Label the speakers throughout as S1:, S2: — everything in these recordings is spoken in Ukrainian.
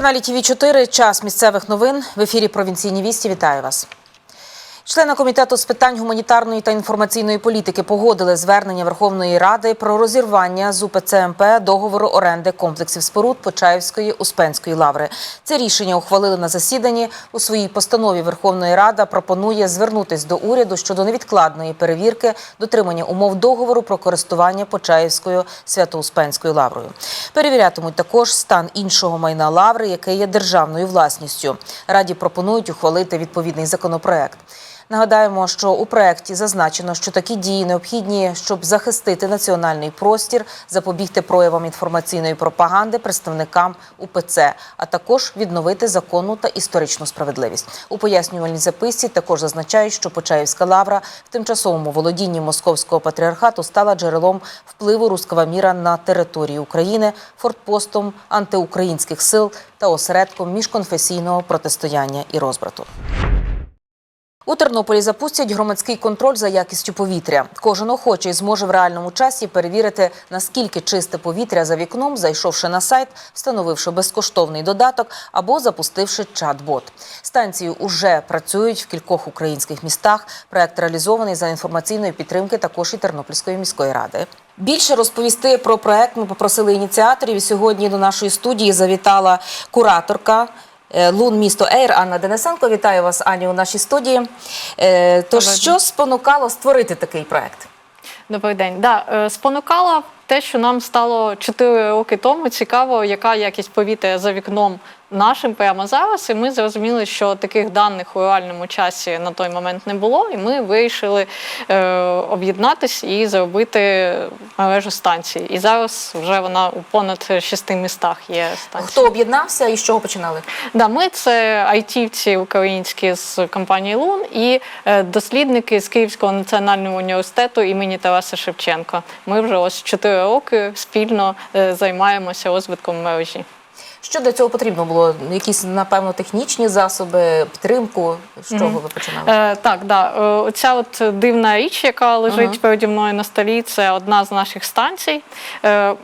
S1: На каналі ТВ 4 час місцевих новин в ефірі Провінційні вісті. Вітаю вас. Члени комітету з питань гуманітарної та інформаційної політики погодили звернення Верховної Ради про розірвання з УПЦ МП договору оренди комплексів споруд Почаївської Успенської лаври. Це рішення ухвалили на засіданні. У своїй постанові Верховної Рада пропонує звернутись до уряду щодо невідкладної перевірки дотримання умов договору про користування Почаївською Свято-Успенською лаврою. Перевірятимуть також стан іншого майна лаври, яке є державною власністю. Раді пропонують ухвалити відповідний законопроект. Нагадаємо, що у проєкті зазначено, що такі дії необхідні, щоб захистити національний простір, запобігти проявам інформаційної пропаганди представникам УПЦ, а також відновити законну та історичну справедливість. У пояснювальній записці також зазначають, що Почаївська лавра в тимчасовому володінні московського патріархату стала джерелом впливу руского міра на території України, фортпостом антиукраїнських сил та осередком міжконфесійного протистояння і розбрату. У Тернополі запустять громадський контроль за якістю повітря. Кожен охочий зможе в реальному часі перевірити, наскільки чисте повітря за вікном, зайшовши на сайт, встановивши безкоштовний додаток або запустивши чат-бот. Станції уже працюють в кількох українських містах. Проект реалізований за інформаційної підтримки також і Тернопільської міської ради. Більше розповісти про проект ми попросили ініціаторів. Сьогодні до нашої студії завітала кураторка. Е, Лун місто Ейр Анна Денисенко. Вітаю вас, Ані, у нашій студії. Е, Тож,
S2: Добре.
S1: що спонукало створити такий проект?
S2: Добрий день. Да, спонукало спонукала те, що нам стало 4 роки тому цікаво, яка якість повітря за вікном нашим прямо зараз. І ми зрозуміли, що таких даних у реальному часі на той момент не було. І ми вирішили е, об'єднатись і зробити мережу станцій. І зараз вже вона у понад шести містах є станція.
S1: Хто об'єднався і з чого починали?
S2: Да, ми це айтівці українські з компанії Лун і е, дослідники з Київського національного університету імені Тараса Шевченка. Ми вже ось 4 роки спільно е, займаємося розвитком мережі.
S1: Що для цього потрібно було? Якісь, напевно, технічні засоби, підтримку? З чого ви починали?
S2: Е, так, да. Е, Оця от дивна річ, яка лежить переді мною на столі, це одна з наших станцій. Е,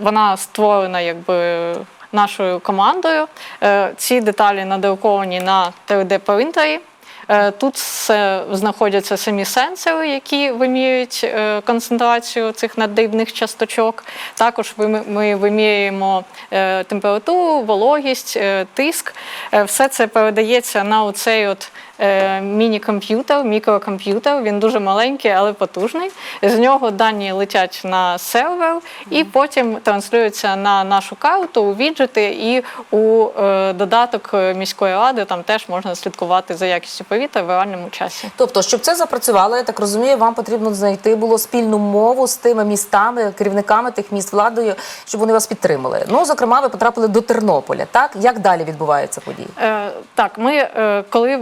S2: вона створена якби. Нашою командою Е, ці деталі надруковані на 3D-принтері. Е, Тут знаходяться самі сенсори, які вимірюють е, концентрацію цих наддибних часточок. Також ми вимірюємо е, температуру, вологість, е, тиск. Е, Все це передається на оцей от е, міні-комп'ютер, мікрокомп'ютер. Він дуже маленький, але потужний. З нього дані летять на сервер і потім транслюються на нашу карту у віджити і у е, додаток міської ради. Там теж можна слідкувати за якістю повітря в реальному часі.
S1: Тобто, щоб це запрацювало, я так розумію, вам потрібно знайти було спільну мову з тими містами, керівниками тих міст владою, щоб вони вас підтримали. Ну, зокрема, ви потрапили до Тернополя. Так як далі відбуваються події?
S2: Е, так, ми е, коли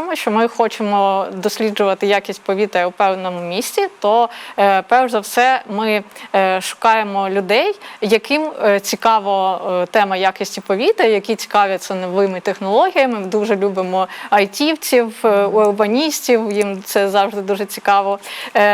S2: вирішуємо, що ми хочемо досліджувати якість повітря у певному місті, то е, перш за все ми е, шукаємо людей, яким е, цікаво тема якості повітря, які цікавляться новими технологіями. Ми дуже любимо айтівців, урбаністів. Їм це завжди дуже цікаво.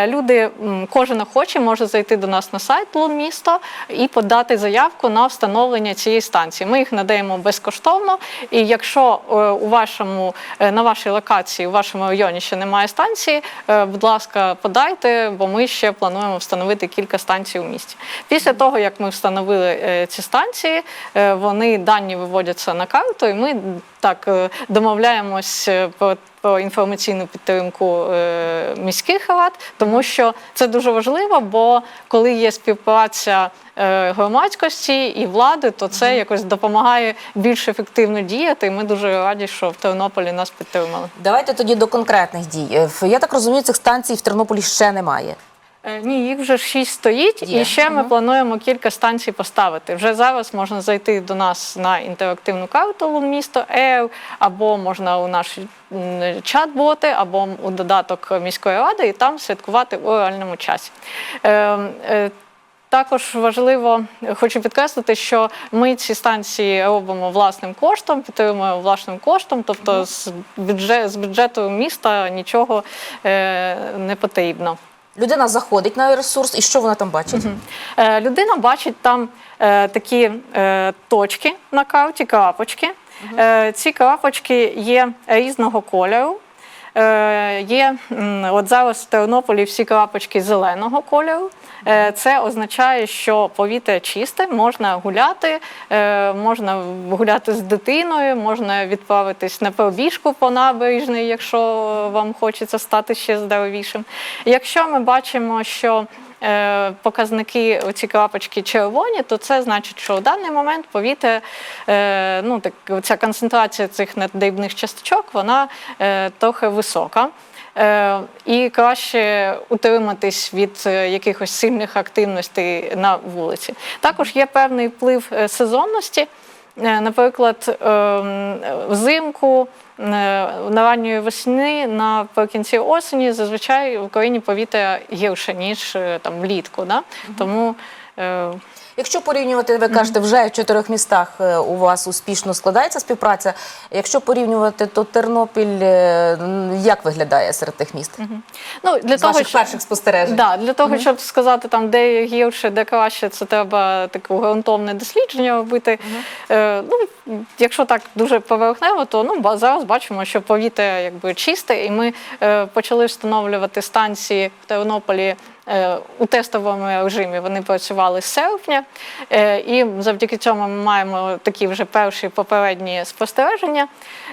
S2: Люди, кожен охоче може зайти до нас на сайт Лунмісто і подати заявку на встановлення цієї станції. Ми їх надаємо безкоштовно. І якщо у вашому на вашій локації, у вашому районі ще немає станції, е, будь ласка, подайте, бо ми ще плануємо встановити кілька станцій у місті. Після того, як ми встановили е, ці станції, е, вони дані виводяться на карту, і ми так е, домовляємось е, про. Про інформаційну підтримку е, міських рад, тому що це дуже важливо, бо коли є співпраця громадськості і влади, то це якось допомагає більш ефективно діяти. І ми дуже раді, що в Тернополі нас підтримали.
S1: Давайте тоді до конкретних дій. Я так розумію, цих станцій в Тернополі ще немає.
S2: Е, Ні, їх вже шість стоїть,
S1: Є.
S2: і ще ми плануємо кілька станцій поставити. Вже зараз можна зайти до нас на інтерактивну карту місто Ел, або можна у наші чат-боти, або у додаток міської ради, і там слідкувати у реальному часі. Е, е, також важливо, хочу підкреслити, що ми ці станції робимо власним коштом, підтримуємо власним коштом, тобто з, бюджет, з бюджету міста нічого не потрібно.
S1: Людина заходить на ресурс, і що вона там бачить?
S2: Е, Людина бачить там е, такі е, точки на карті, крапочки. Е, ці крапочки є різного кольору. Е, є от зараз в Тернополі всі крапочки зеленого кольору. Е, це означає, що повітря чисте, можна гуляти, е, можна гуляти з дитиною, можна відправитись на пробіжку по набережній, якщо вам хочеться стати ще здоровішим. Якщо ми бачимо, що показники ці крапочки червоні, то це значить, що в даний момент повітря, е, ну так ця концентрація цих наддрібних часточок, вона е, трохи висока. Е, І краще утриматись від е, якихось сильних активностей на вулиці. Також є певний вплив е, сезонності. Е, Наприклад, ем, взимку, е, на ранньої весни, наприкінці осені зазвичай в Україні повітря гірше, ніж е, там влітку. Да? Тому е,
S1: Якщо порівнювати, ви кажете, вже в чотирьох містах е, у вас успішно складається співпраця. Якщо порівнювати, то Тернопіль е, як виглядає серед тих міст?
S2: ну, для
S1: З
S2: того,
S1: ваших
S2: щоб-
S1: перших спостережень?
S2: Да, для того, щоб сказати, там, де гірше, де краще, це треба таке ґрунтовне дослідження робити. Е, ну, якщо так дуже поверхнево, то ну, зараз бачимо, що повітря якби чисте, і ми е, почали встановлювати станції в Тернополі. Е, У тестовому режимі вони працювали з серпня, е, і завдяки цьому ми маємо такі вже перші попередні спостереження.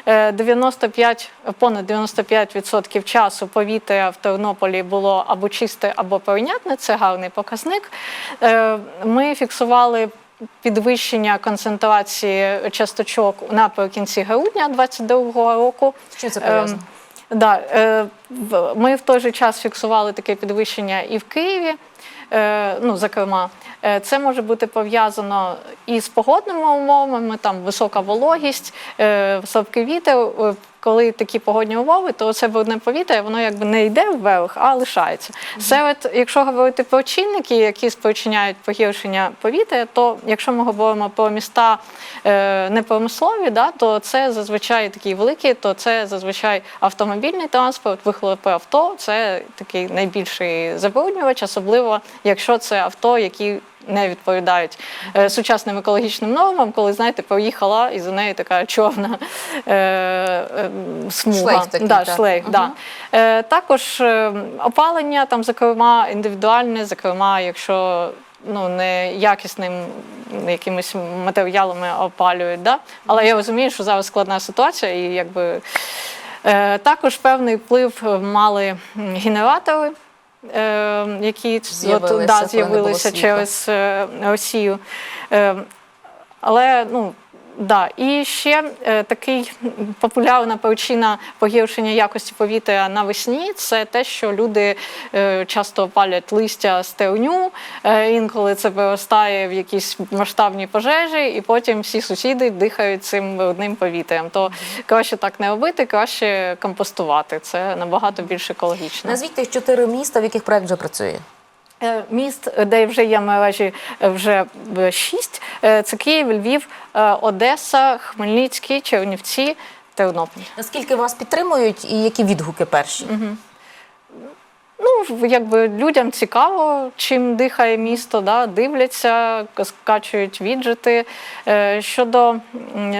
S2: Е, 95, понад 95% часу повітря в Тернополі було або чисте, або прийнятне. Це гарний показник. Е, Ми фіксували підвищення концентрації часточок наприкінці грудня 2022 року.
S1: Чим це пов'язано?
S2: Ем, да, е, ми в той же час фіксували таке підвищення і в Києві. Е, ну, зокрема, Е, це може бути пов'язано і з погодними умовами, там висока вологість, е, слабкий вітер. Коли такі погодні умови, то це брудне повітря, воно якби не йде вверх, а лишається. Серед, якщо говорити про чинники, які спричиняють погіршення повітря, то якщо ми говоримо про міста е, непромислові, да, то це зазвичай такі великі, то це зазвичай автомобільний транспорт, вихлопи авто, це такий найбільший забруднювач, особливо якщо це авто, які не відповідають е, сучасним екологічним нормам, коли знаєте, проїхала і за нею така чорна е, е, смуга.
S1: Шлейф такий,
S2: да,
S1: так.
S2: шлейф, да. Е, також е, опалення, там, зокрема, індивідуальне, зокрема, якщо ну, не якісним якимись матеріалами опалюють. Да? Але я розумію, що зараз складна ситуація і якби. Е, Також певний вплив мали генератори, які
S1: З'явилися,
S2: да, через е, Росію. Е, Але ну. Да, і ще е, такий популярна причина погіршення якості повітря навесні це те, що люди е, часто палять листя стерню, е, інколи це переростає в якісь масштабні пожежі, і потім всі сусіди дихають цим брудним повітрям. То краще так не робити, краще компостувати. Це набагато більш екологічно.
S1: Назвіть тих чотири міста, в яких проект вже працює.
S2: Е, Міст, де вже є мережі вже шість. Е, Це Київ, Львів, Одеса, Хмельницький, Чернівці, Тернопіль.
S1: Наскільки вас підтримують і які відгуки перші?
S2: Ну, якби людям цікаво, чим дихає місто, да, дивляться, скачують віджити. Е, Щодо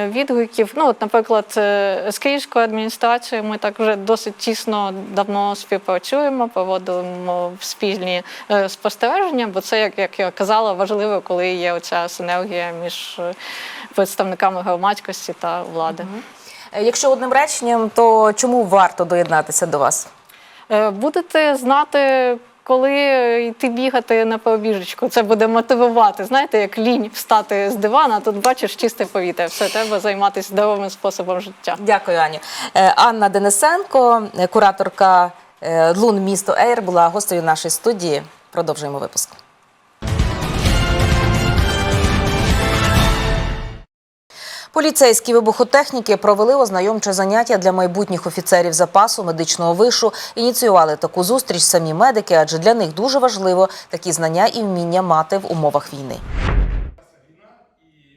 S2: відгуків, ну, от, наприклад, е, з Київською адміністрацією ми так вже досить тісно давно співпрацюємо, проводимо спільні е, спостереження, бо це, як, як я казала, важливо, коли є оця синергія між представниками громадськості та влади.
S1: Якщо одним реченням, то чому варто доєднатися до вас?
S2: Е, Будете знати, коли йти бігати на побіжечку. Це буде мотивувати. Знаєте, як лінь встати з дивана, тут бачиш чисте повітря. Все треба займатися здоровим способом життя.
S1: Дякую, Ані. Е, Анна Денисенко, кураторка е, Лун місто Ейр, була гостею нашої студії. Продовжуємо випуск. Поліцейські вибухотехніки провели ознайомче заняття для майбутніх офіцерів запасу медичного вишу. Ініціювали таку зустріч самі медики, адже для них дуже важливо такі знання і вміння мати в умовах війни.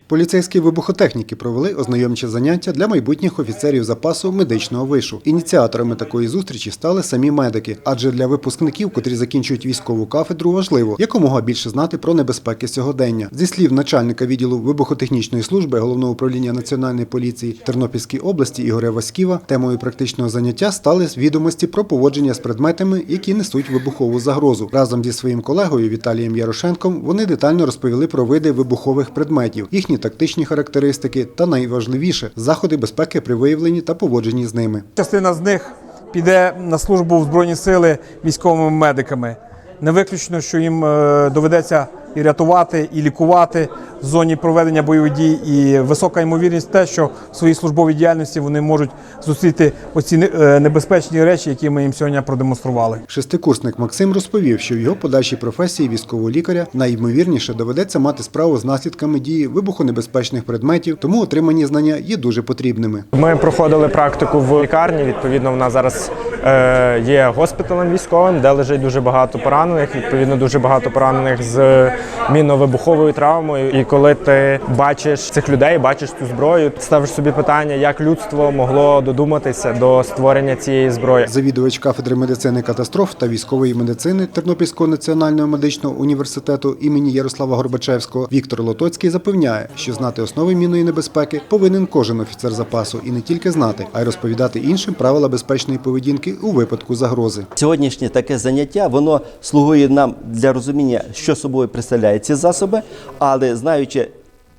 S3: Поліцейські вибухотехніки провели ознайомче заняття для майбутніх офіцерів запасу медичного вишу. Ініціаторами такої зустрічі стали самі медики, адже для випускників, котрі закінчують військову кафедру, важливо якомога більше знати про небезпеки сьогодення. Зі слів начальника відділу вибухотехнічної служби головного управління національної поліції Тернопільській області Ігоря Васьківа, темою практичного заняття стали відомості про поводження з предметами, які несуть вибухову загрозу. Разом зі своїм колегою Віталієм Ярошенком вони детально розповіли про види вибухових предметів, їхні тактичні характеристики та найважливіше заходи безпеки при виявленні та поводженні з ними.
S4: Частина з них піде на службу в Збройні сили військовими медиками. Не виключно, що їм е, доведеться і рятувати, і лікувати в зоні проведення бойових дій. І висока ймовірність те, що в своїй службовій діяльності вони можуть зустріти оці е, небезпечні речі, які ми їм сьогодні продемонстрували.
S3: Шестикурсник Максим розповів, що в його подальшій професії військового лікаря найімовірніше доведеться мати справу з наслідками дії вибухонебезпечних предметів, тому отримані знання є дуже потрібними.
S5: Ми проходили практику в лікарні. Відповідно, вона зараз е, є госпіталем військовим, де лежить дуже багато поранених. Відповідно, дуже багато поранених з мінно-вибуховою травмою. І коли ти бачиш цих людей, бачиш цю зброю, ставиш собі питання, як людство могло додуматися до створення цієї зброї.
S3: Завідувач кафедри медицини катастроф та військової медицини Тернопільського національного медичного університету імені Ярослава Горбачевського Віктор Лотоцький запевняє, що знати основи мінної небезпеки повинен кожен офіцер запасу і не тільки знати, а й розповідати іншим правила безпечної поведінки у випадку загрози.
S6: Сьогоднішнє таке заняття воно слугує нам для розуміння, що собою представляють ці засоби, але знаючи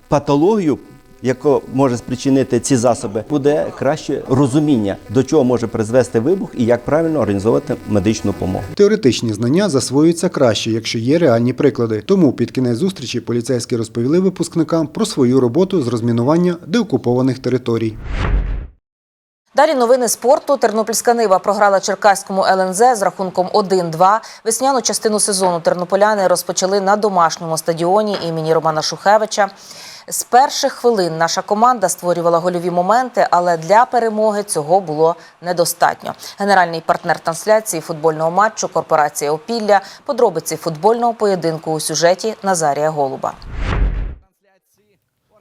S6: патологію, яку може спричинити ці засоби, буде краще розуміння, до чого може призвести вибух і як правильно організовувати медичну допомогу.
S3: Теоретичні знання засвоюються краще, якщо є реальні приклади. Тому під кінець зустрічі поліцейські розповіли випускникам про свою роботу з розмінування деокупованих територій.
S1: Далі новини спорту. Тернопільська Нива програла Черкаському ЛНЗ з рахунком 1-2. Весняну частину сезону тернополяни розпочали на домашньому стадіоні імені Романа Шухевича. З перших хвилин наша команда створювала гольові моменти, але для перемоги цього було недостатньо. Генеральний партнер трансляції футбольного матчу Корпорація Опілля. Подробиці футбольного поєдинку у сюжеті Назарія Голуба.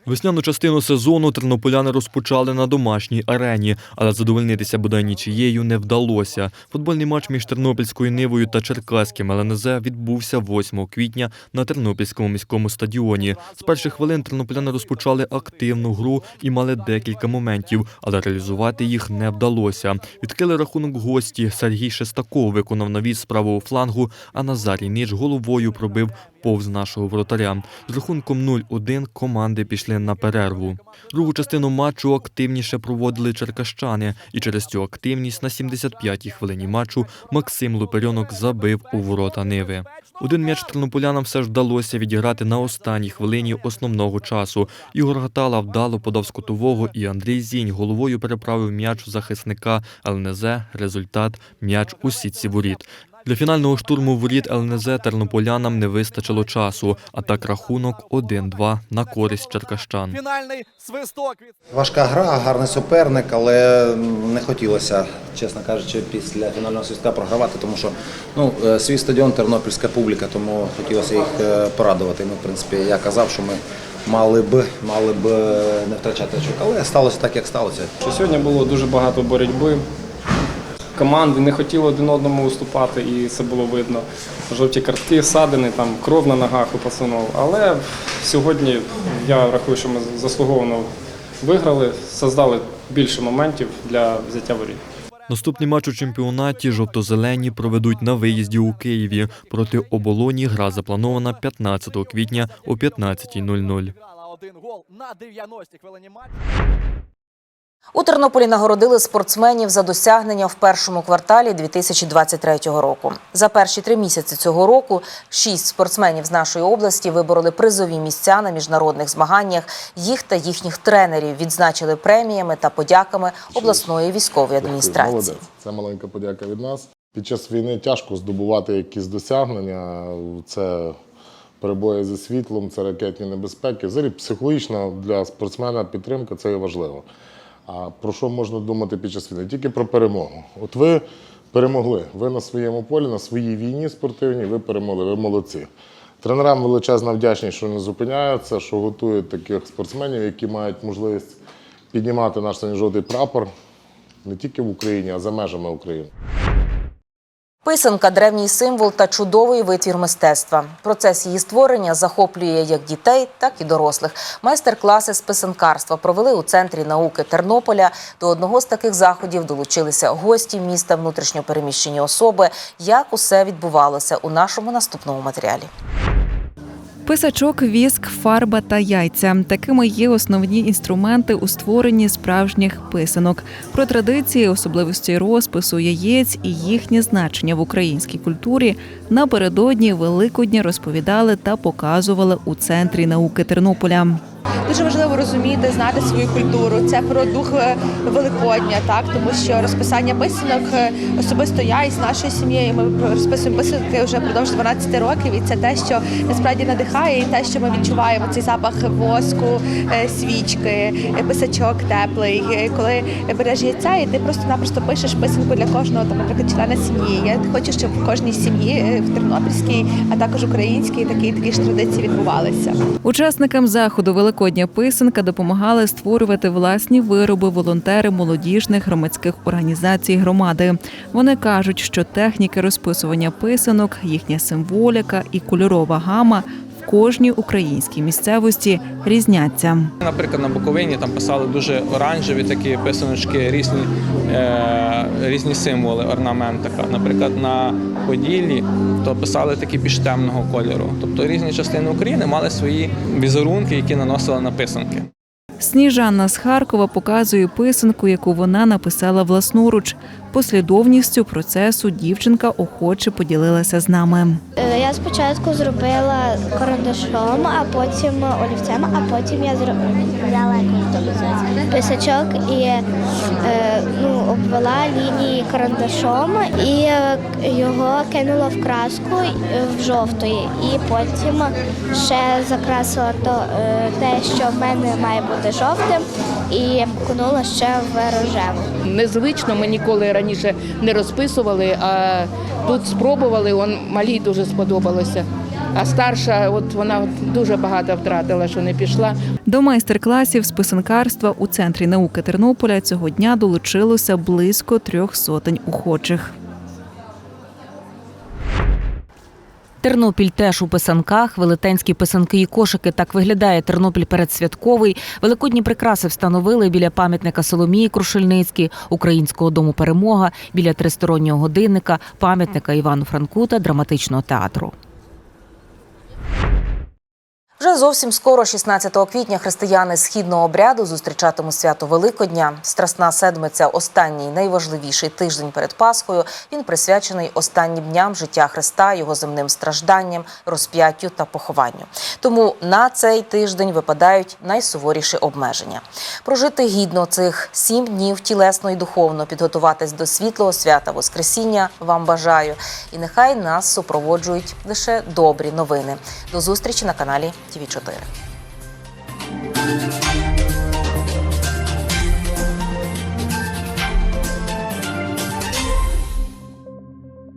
S7: Весняну частину сезону тернополяни розпочали на домашній арені, але задовольнитися бодай нічиєю не вдалося. Футбольний матч між Тернопільською Нивою та Черкаським ЛНЗ відбувся 8 квітня на Тернопільському міському стадіоні. З перших хвилин тернополяни розпочали активну гру і мали декілька моментів, але реалізувати їх не вдалося. Відкрили рахунок гості. Сергій Шестаков виконав навіс з правого флангу, а Назарій Нич головою пробив повз нашого вратаря. З рахунком 0-1 команди пішли на перерву. Другу частину матчу активніше проводили черкащани, і через цю активність на 75-й хвилині матчу Максим Луперьонок забив у ворота Ниви. Один м'яч тернополянам все ж вдалося відіграти на останній хвилині основного часу. Ігор Гатала вдало подав з кутового, і Андрій Зінь головою переправив м'яч захисника ЛНЗ. Результат м'яч у сітці воріт. Для фінального штурму воріт ЛНЗ тернополянам не вистачило часу, а так рахунок 1-2 на користь черкащан.
S8: Фінальний свисток
S9: Важка гра, гарний суперник, але не хотілося, чесно кажучи, після фінального свистка програвати, тому що ну, е, свій стадіон, тернопільська публіка, тому хотілося їх е, порадувати. Ми, в принципі, я казав, що ми мали б, мали б е, не втрачати очок, але сталося так, як сталося.
S10: Що сьогодні було дуже багато боротьби. Команди не хотіли один одному уступати, і це було видно. Жовті картки, садини, там кров на ногах у пацанов. Але сьогодні я рахую, що ми заслуговано виграли, создали більше моментів для взяття воріт.
S7: Наступний матч у чемпіонаті жовто-зелені проведуть на виїзді у Києві. Проти оболоні гра запланована 15 квітня о 15.00.
S8: Один гол на 90-й хвилині матчу.
S1: У Тернополі нагородили спортсменів за досягнення в першому кварталі 2023 року. За перші три місяці цього року шість спортсменів з нашої області вибороли призові місця на міжнародних змаганнях. Їх та їхніх тренерів відзначили преміями та подяками обласної військової адміністрації.
S11: Це маленька подяка від нас. Під час війни тяжко здобувати якісь досягнення. Це перебої зі світлом, це ракетні небезпеки. Взагалі психологічна для спортсмена підтримка це є важливо. А про що можна думати під час війни? Тільки про перемогу. От ви перемогли. Ви на своєму полі, на своїй війні спортивній, ви перемогли, ви молодці. Тренерам величезна вдячність, що не зупиняються, що готують таких спортсменів, які мають можливість піднімати наш синьо-жовтий прапор не тільки в Україні, а за межами України.
S1: Писанка древній символ та чудовий витвір мистецтва. Процес її створення захоплює як дітей, так і дорослих. Майстер-класи з писанкарства провели у центрі науки Тернополя. До одного з таких заходів долучилися гості міста, внутрішньопереміщені особи. Як усе відбувалося у нашому наступному матеріалі.
S12: Писачок, віск, фарба та яйця такими є основні інструменти у створенні справжніх писанок. Про традиції, особливості розпису яєць і їхнє значення в українській культурі напередодні Великодня розповідали та показували у центрі науки Тернополя.
S13: Дуже важливо розуміти, знати свою культуру. Це про дух е, Великодня, так тому що розписання писанок е, особисто я із нашою сім'єю. Ми розписуємо писанки вже впродовж 12 років, і це те, що насправді надихає, і те, що ми відчуваємо цей запах воску, е, свічки, писачок теплий. Коли береш яйця, і ти просто-напросто пишеш писанку для кожного там, наприклад, члена сім'ї. Я хочу, щоб в кожній сім'ї в Тернопільській, а також українській такі такі ж традиції відбувалися.
S12: Учасникам заходу Великодня писанка допомагали створювати власні вироби волонтери молодіжних громадських організацій громади. Вони кажуть, що техніки розписування писанок, їхня символіка і кольорова гама кожній українській місцевості різняться.
S14: Наприклад, на Буковині там писали дуже оранжеві такі писаночки, різні, е, різні символи орнаментика. Наприклад, на Поділлі то писали такі більш темного кольору. Тобто різні частини України мали свої візерунки, які наносили на писанки.
S12: Сніжанна з Харкова показує писанку, яку вона написала власноруч. Послідовністю процесу дівчинка охоче поділилася з нами.
S15: Е, Я спочатку зробила карандашом, а потім олівцем, а потім я зробила писачок і е, ну, обвела лінії карандашом і е, його кинула в краску в жовтої. І потім ще закрасила то, те, що в мене має бути жовтим, і кунула ще в рожеву.
S16: Незвично ми ніколи раніше не розписували, а тут спробували, он малій дуже сподобалося. А старша, от вона дуже багато втратила, що не пішла.
S12: До майстер-класів з писанкарства у центрі науки Тернополя цього дня долучилося близько трьох сотень охочих.
S1: Тернопіль теж у писанках. Велетенські писанки і кошики. Так виглядає Тернопіль передсвятковий. Великодні прикраси встановили біля пам'ятника Соломії Крушельницькій, Українського дому перемога, біля тристороннього годинника, пам'ятника Івану Франку та драматичного театру. Вже зовсім скоро, 16 квітня, християни східного обряду зустрічатимуть свято Великодня. Страсна седмиця, останній найважливіший тиждень перед Пасхою. Він присвячений останнім дням життя Христа, його земним стражданням, розп'яттю та похованню. Тому на цей тиждень випадають найсуворіші обмеження. Прожити гідно цих сім днів тілесно і духовно, підготуватись до світлого свята Воскресіння вам бажаю. І нехай нас супроводжують лише добрі новини. До зустрічі на каналі ТІВІ 4